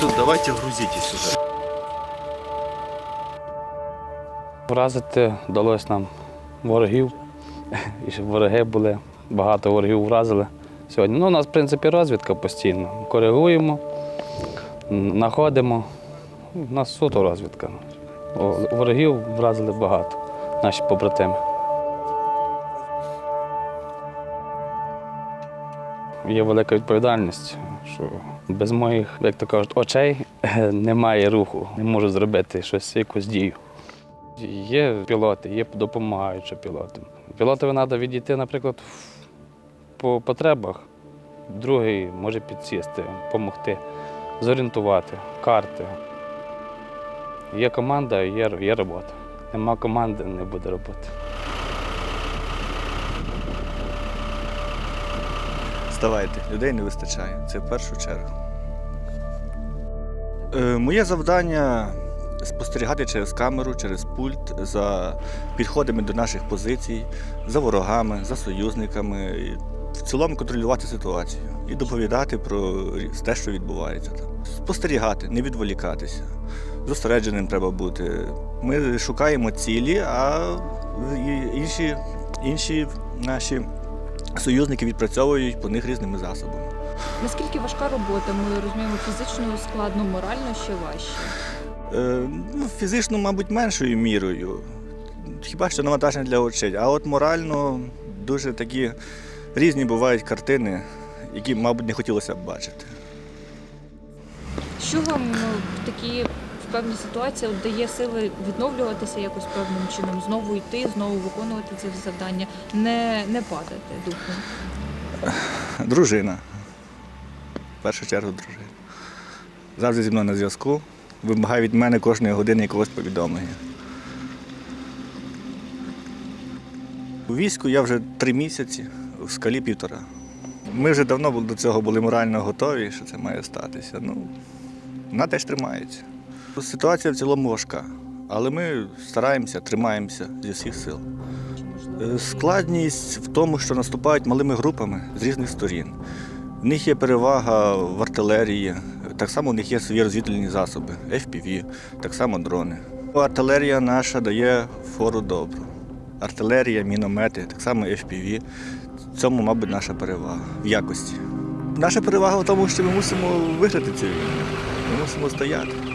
Давайте грузите сюда. Вразити вдалося нам ворогів, і щоб вороги були, багато ворогів вразили сьогодні. Ну, у нас, в принципі, розвідка постійно. Коригуємо, знаходимо. У нас суто розвідка. Ворогів вразили багато, наші побратими. Є велика відповідальність, що без моїх, як то кажуть, очей немає руху. Не можу зробити щось, якусь дію. Є пілоти, є допомагаючі пілоти. Пілотові треба відійти, наприклад, по потребах. Другий може підсісти, допомогти, зорієнтувати, карти. Є команда, є, є робота. Нема команди, не буде роботи. Здавайте, людей не вистачає. Це в першу чергу. Е, моє завдання спостерігати через камеру, через пульт за підходами до наших позицій, за ворогами, за союзниками. І в цілому контролювати ситуацію і доповідати про те, що відбувається там. Спостерігати, не відволікатися. Зосередженим треба бути. Ми шукаємо цілі, а інші, інші наші союзники відпрацьовують по них різними засобами. Наскільки важка робота? Ми розуміємо фізично складно, морально ще важче. Е, ну, фізично, мабуть, меншою мірою. Хіба що навантаження для очей. А от морально дуже такі різні бувають картини, які, мабуть, не хотілося б бачити. Що вам ну, такі ситуації от дає сили відновлюватися якось певним чином, знову йти, знову виконувати це завдання, не, не падати духом? Дружина. В першу чергу дружина. Завжди зі мною на зв'язку. Вимагає від мене кожної години якогось повідомлення. У війську я вже три місяці, в скалі півтора. Ми вже давно до цього були морально готові, що це має статися. Ну, вона теж тримається. Ситуація в цілому важка, але ми стараємося, тримаємося зі всіх сил. Е, Складність в тому, що наступають малими групами з різних сторін. В них є перевага в артилерії, так само в них є свої розвідувальні засоби, FPV, так само дрони. Артилерія наша дає фору добру. Артилерія, міномети, так само FPV. В цьому, мабуть, наша перевага в якості. Наша перевага в тому, що ми мусимо виграти цю війну. Ми мусимо стояти.